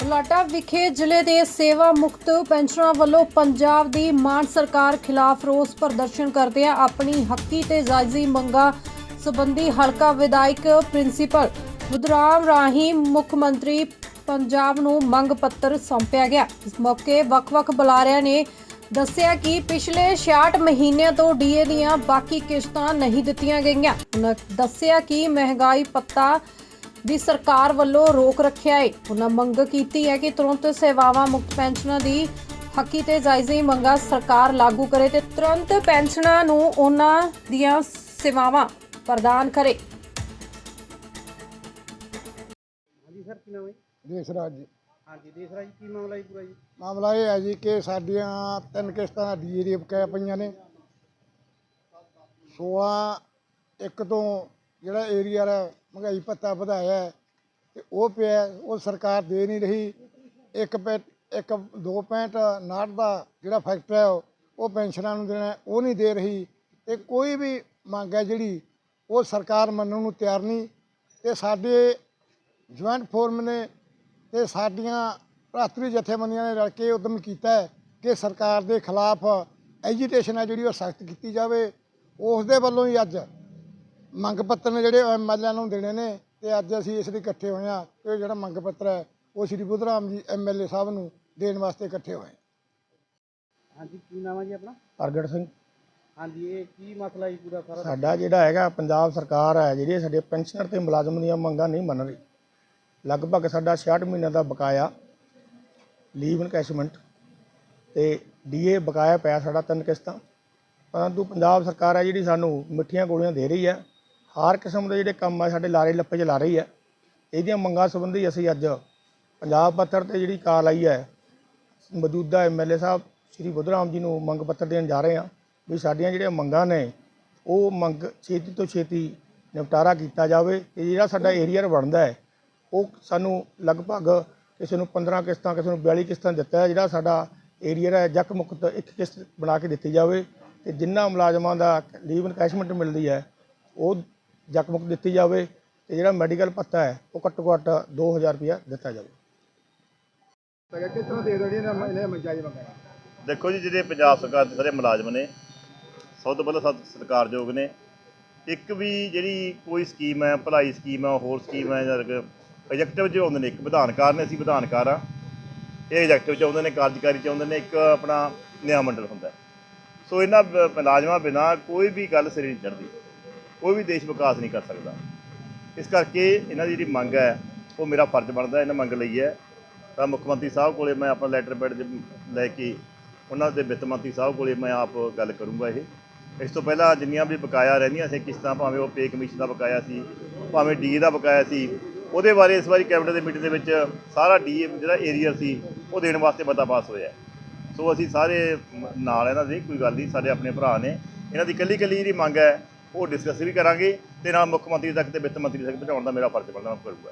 ਬਲਾਡਾ ਵਿਖੇ ਜ਼ਿਲ੍ਹੇ ਦੇ ਸੇਵਾ ਮੁਕਤ ਪੈਨਸ਼ਨਰਾਂ ਵੱਲੋਂ ਪੰਜਾਬ ਦੀ ਮਾਨ ਸਰਕਾਰ ਖਿਲਾਫ ਰੋਸ ਪ੍ਰਦਰਸ਼ਨ ਕਰਦੇ ਆ ਆਪਣੀ ਹੱਕੀ ਤੇ ਜਾਇਜ਼ੀ ਮੰਗਾਂ ਸੰਬੰਧੀ ਹਲਕਾ ਵਿਧਾਇਕ ਪ੍ਰਿੰਸੀਪਲ ਬੁਧਰਾਮ ਰਾਹੀਂ ਮੁੱਖ ਮੰਤਰੀ ਪੰਜਾਬ ਨੂੰ ਮੰਗ ਪੱਤਰ ਸੌਂਪਿਆ ਗਿਆ। ਇਸ ਮੌਕੇ ਵੱਖ-ਵੱਖ ਬੁਲਾਰਿਆਂ ਨੇ ਦੱਸਿਆ ਕਿ ਪਿਛਲੇ 66 ਮਹੀਨਿਆਂ ਤੋਂ ਡੀਏ ਦੀਆਂ ਬਾਕੀ ਕਿਸ਼ਤਾਂ ਨਹੀਂ ਦਿੱਤੀਆਂ ਗਈਆਂ। ਉਹਨਾਂ ਦੱਸਿਆ ਕਿ ਮਹਿੰਗਾਈ ਪੱਤਾ ਦੀ ਸਰਕਾਰ ਵੱਲੋਂ ਰੋਕ ਰੱਖਿਆ ਹੈ ਉਹਨਾਂ ਮੰਗ ਕੀਤੀ ਹੈ ਕਿ ਤੁਰੰਤ ਸੇਵਾਵਾਂ ਮੁਕਤ ਪੈਨਸ਼ਨਾਂ ਦੀ ਹੱਕੀ ਤੇ ਜਾਇਜ਼ੀ ਮੰਗਾਂ ਸਰਕਾਰ ਲਾਗੂ ਕਰੇ ਤੇ ਤੁਰੰਤ ਪੈਨਸ਼ਨਾਂ ਨੂੰ ਉਹਨਾਂ ਦੀਆਂ ਸੇਵਾਵਾਂ ਪ੍ਰਦਾਨ ਕਰੇ। ਹਾਂਜੀ ਸਰ ਕੀ ਨਾਮ ਹੈ ਦੇਸਰਾਜ ਜੀ। ਹਾਂਜੀ ਦੇਸ਼ ਰਾਜ ਕੀ ਮਾਮਲਾ ਹੈ ਪੂਰਾ ਜੀ? ਮਾਮਲਾ ਇਹ ਹੈ ਜੀ ਕਿ ਸਾਡੀਆਂ ਤਿੰਨ ਕਿਸ਼ਤਾਂ ਦਾ ਡੀਏ ਦੀਆਂ ਬਕਾਇਆ ਪਈਆਂ ਨੇ। 16 ਇੱਕ ਤੋਂ ਜਿਹੜਾ ਏਰੀਆ ਦਾ ਮਹਿੰਗਾਈ ਭੱਤਾ ਵਧਾਇਆ ਹੈ ਤੇ ਉਹ ਪਿਆ ਉਹ ਸਰਕਾਰ ਦੇ ਨਹੀਂ ਰਹੀ। ਇੱਕ ਪੈ ਇੱਕ 2.59 ਦਾ ਜਿਹੜਾ ਫੈਕਟਰ ਹੈ ਉਹ ਪੈਨਸ਼ਨਾਂ ਨੂੰ ਦੇਣਾ ਉਹ ਨਹੀਂ ਦੇ ਰਹੀ। ਤੇ ਕੋਈ ਵੀ ਮੰਗ ਹੈ ਜਿਹੜੀ, ਉਹ ਸਰਕਾਰ ਮੰਨਣ ਨੂੰ ਤਿਆਰ ਨਹੀਂ। ਤੇ ਸਾਡੇ ਜੁਆਇੰਟ ਫੋਰਮ ਨੇ ਤੇ ਸਾਡੀਆਂ ਭਰਾਤਰੀ ਜਥੇਬੰਦੀਆਂ ਨੇ ਰਲ ਕੇ ਉਦਮ ਕੀਤਾ ਕਿ ਸਰਕਾਰ ਦੇ ਖਿਲਾਫ ਐਜੀਟੇਸ਼ਨ ਹੈ ਜਿਹੜੀ ਉਹ ਸਖਤ ਕੀਤੀ ਜਾਵੇ। ਉਸ ਦੇ ਵੱਲੋਂ ਹੀ ਅੱਜ ਮੰਗ ਪੱਤਰ ਨੇ ਜਿਹੜੇ ਐਮਐਲਏ ਨੂੰ ਦੇਣੇ ਨੇ ਤੇ ਅੱਜ ਅਸੀਂ ਇਸ ਲਈ ਇਕੱਠੇ ਹੋਏ ਹਾਂ ਇਹ ਜਿਹੜਾ ਮੰਗ ਪੱਤਰ ਹੈ ਉਹ ਸ੍ਰੀ ਬੁੱਧਰਾਮ ਜੀ ਐਮਐਲਏ ਸਾਹਿਬ ਨੂੰ ਦੇਣ ਵਾਸਤੇ ਇਕੱਠੇ ਹੋਏ ਹਾਂਜੀ ਕੀ ਨਾਮ ਹੈ ਜੀ ਆਪਣਾ? ਪ੍ਰਗਟ ਸਿੰਘ। ਹਾਂਜੀ ਇਹ ਕੀ ਮਸਲਾ ਹੈ ਪੂਰਾ ਸਾਰਾ? ਸਾਡਾ ਜਿਹੜਾ ਹੈਗਾ ਪੰਜਾਬ ਸਰਕਾਰ ਹੈ ਜਿਹੜੀ ਸਾਡੇ ਪੈਨਸ਼ਨਰ ਤੇ ਮੁਲਾਜ਼ਮ ਦੀਆਂ ਮੰਗਾਂ ਨਹੀਂ ਮੰਨ ਰਹੀ। ਲਗਭਗ ਸਾਡਾ 66 ਮਹੀਨਿਆਂ ਦਾ ਬਕਾਇਆ ਲੀਵ ਇਨਕੈਸ਼ਮੈਂਟ ਤੇ ਡੀਏ ਬਕਾਇਆ ਪਿਆ ਸਾਡਾ ਤਿੰਨ ਕਿਸ਼ਤਾਂ। ਪਰੰਤੂ ਪੰਜਾਬ ਸਰਕਾਰ ਹੈ ਜਿਹੜੀ ਸਾਨੂੰ ਮਿੱਠੀਆਂ ਗੋਲੀਆਂ ਦੇ ਰਹੀ ਹੈ। ਹਰ ਕਿਸਮ ਦੇ ਜਿਹੜੇ ਕੰਮ ਆ, ਸਾਡੇ ਲਾਰੇ ਲੱਪੇ 'ਚ ਲਾ ਰਹੀ ਹੈ ਇਹਦੀਆਂ ਮੰਗਾਂ ਸੰਬੰਧੀ ਅਸੀਂ ਅੱਜ ਪੰਜਾਬ ਪੱਤਰ ਤੇ ਜਿਹੜੀ ਕਾਲ ਆਈ ਹੈ, ਮੌਜੂਦਾ ਐਮਐਲਏ ਸਾਹਿਬ ਸ਼੍ਰੀ ਬੁੱਧਰਾਮ ਜੀ ਨੂੰ ਮੰਗ ਪੱਤਰ ਦੇਣ ਜਾ ਰਹੇ ਹਾਂ ਵੀ ਸਾਡੀਆਂ ਜਿਹੜੀਆਂ ਮੰਗਾਂ ਨੇ, ਉਹ ਮੰਗ ਛੇਤੀ ਤੋਂ ਛੇਤੀ ਨਿਪਟਾਰਾ ਕੀਤਾ ਜਾਵੇ ਤੇ ਜਿਹੜਾ ਸਾਡਾ ਏਰੀਆ ਬਣਦਾ ਹੈ, ਉਹ ਸਾਨੂੰ ਲਗਭਗ ਕਿਸੇ ਨੂੰ 15 ਕਿਸ਼ਤਾਂ, ਕਿਸੇ ਨੂੰ 42 ਕਿਸ਼ਤਾਂ ਦਿੱਤਾ ਹੈ, ਜਿਹੜਾ ਸਾਡਾ ਏਰੀਆ ਹੈ, ਜੱਕ ਮੁਕਤ ਇੱਕ ਕਿਸ਼ਤ ਬਣਾ ਕੇ ਦਿੱਤੀ ਜਾਵੇ ਤੇ ਜਿੰਨਾ ਮੁਲਾਜ਼ਮਾਂ ਦਾ ਲੀਵ ਇਨਕੈਸ਼ਮੈਂਟ ਮਿਲਦੀ ਹੈ, ਉਹ ਜੱਕ ਮੁਕਤ ਦਿੱਤੀ ਜਾਵੇ ਤੇ ਜਿਹੜਾ ਮੈਡੀਕਲ ਭੱਤਾ ਹੈ ਉਹ ਘੱਟੋ ਘੱਟ 2000 ਰੁਪਇਆ ਦਿੱਤਾ ਜਾਵੇ। ਦੇਖੋ ਜੀ ਜਿਹੜੇ ਪੰਜਾਬ ਸਰਕਾਰ ਦੇ ਸਾਰੇ ਮੁਲਾਜ਼ਮ ਨੇ ਸਭ ਤੋਂ ਪਹਿਲਾਂ ਸਤ ਸਤਿਕਾਰਯੋਗ ਨੇ। ਇੱਕ ਵੀ ਜਿਹੜੀ ਕੋਈ ਸਕੀਮ ਹੈ ਭਲਾਈ ਸਕੀਮ ਹੈ ਹੋਰ ਸਕੀਮ ਹੈ ਜਾਂ ਐਗਜ਼ੈਕਟਿਵ ਚ ਆਉਂਦੇ ਨੇ ਇੱਕ ਵਿਧਾਨਕਾਰ ਨੇ ਅਸੀਂ ਵਿਧਾਨਕਾਰ ਆ ਇਹ ਐਗਜ਼ੈਕਟਿਵ ਚ ਆਉਂਦੇ ਨੇ ਕਾਰਜਕਾਰੀ ਚ ਆਉਂਦੇ ਨੇ ਇੱਕ ਆਪਣਾ ਨਿਆਂ ਮੰਡਲ ਹੁੰਦਾ। ਸੋ ਇਹਨਾਂ ਮੁਲਾਜ਼ਮਾਂ ਬਿਨਾ ਕੋਈ ਵੀ ਗੱਲ ਸਿਰੇ ਨਹੀਂ ਚੜ੍ਹਦੀ। ਕੋਈ ਵੀ ਦੇਸ਼ ਵਿਕਾਸ ਨਹੀਂ ਕਰ ਸਕਦਾ। ਇਸ ਕਰਕੇ ਇਹਨਾਂ ਦੀ ਜਿਹੜੀ ਮੰਗ ਹੈ, ਉਹ ਮੇਰਾ ਫਰਜ਼ ਬਣਦਾ, ਇਹਨਾਂ ਮੰਗ ਲਈ ਹੈ। ਤਾਂ ਮੁੱਖ ਮੰਤਰੀ ਸਾਹਿਬ ਕੋਲੇ ਮੈਂ ਆਪਣਾ ਲੈਟਰ ਪੈਡ ਲੈ ਕੇ ਉਹਨਾਂ ਦੇ ਵਿੱਤ ਮੰਤਰੀ ਸਾਹਿਬ ਕੋਲੇ ਮੈਂ ਆਪ ਗੱਲ ਕਰੂੰਗਾ ਇਹ। ਇਸ ਤੋਂ ਪਹਿਲਾਂ ਜਿੰਨੀਆਂ ਵੀ ਬਕਾਇਆ ਰਹਿੰਦੀਆਂ ਸੀ, ਕਿਸ਼ਤਾਂ ਭਾਵੇਂ ਉਹ ਪੇ ਕਮਿਸ਼ਨ ਦਾ ਬਕਾਇਆ ਸੀ, ਭਾਵੇਂ ਡੀ ਦਾ ਬਕਾਇਆ ਸੀ, ਉਹਦੇ ਬਾਰੇ ਇਸ ਵਾਰੀ ਕੈਬਨਿਟ ਦੇ ਮੀਟਿੰਗ ਦੇ ਵਿੱਚ ਸਾਰਾ ਡੀ ਜਿਹੜਾ ਏਰੀਆ ਸੀ, ਉਹ ਦੇਣ ਵਾਸਤੇ ਮਤਾ ਪਾਸ ਹੋਇਆ ਸੋ ਅਸੀਂ ਸਾਰੇ ਨਾਲ ਇਹਨਾਂ ਦੇ, ਕੋਈ ਗੱਲ ਨਹੀਂ, ਸਾਡੇ ਆਪਣੇ ਭਰਾ ਨੇ। ਇਹਨਾਂ ਦੀ ਇਕੱਲੀ ਇਕੱਲੀ ਜਿਹੜੀ ਮੰਗ ਹੈ ਉਹ ਡਿਸਕਸ ਵੀ ਕਰਾਂਗੇ ਤੇ ਨਾਲ ਮੁੱਖ ਮੰਤਰੀ ਤੱਕ ਤੇ ਵਿੱਤ ਮੰਤਰੀ ਤੱਕ ਪਹੁੰਚਾਉਣ ਦਾ ਮੇਰਾ ਫਰਜ਼ ਬਣਦਾ, ਮੈਂ ਕਰੂੰਗਾ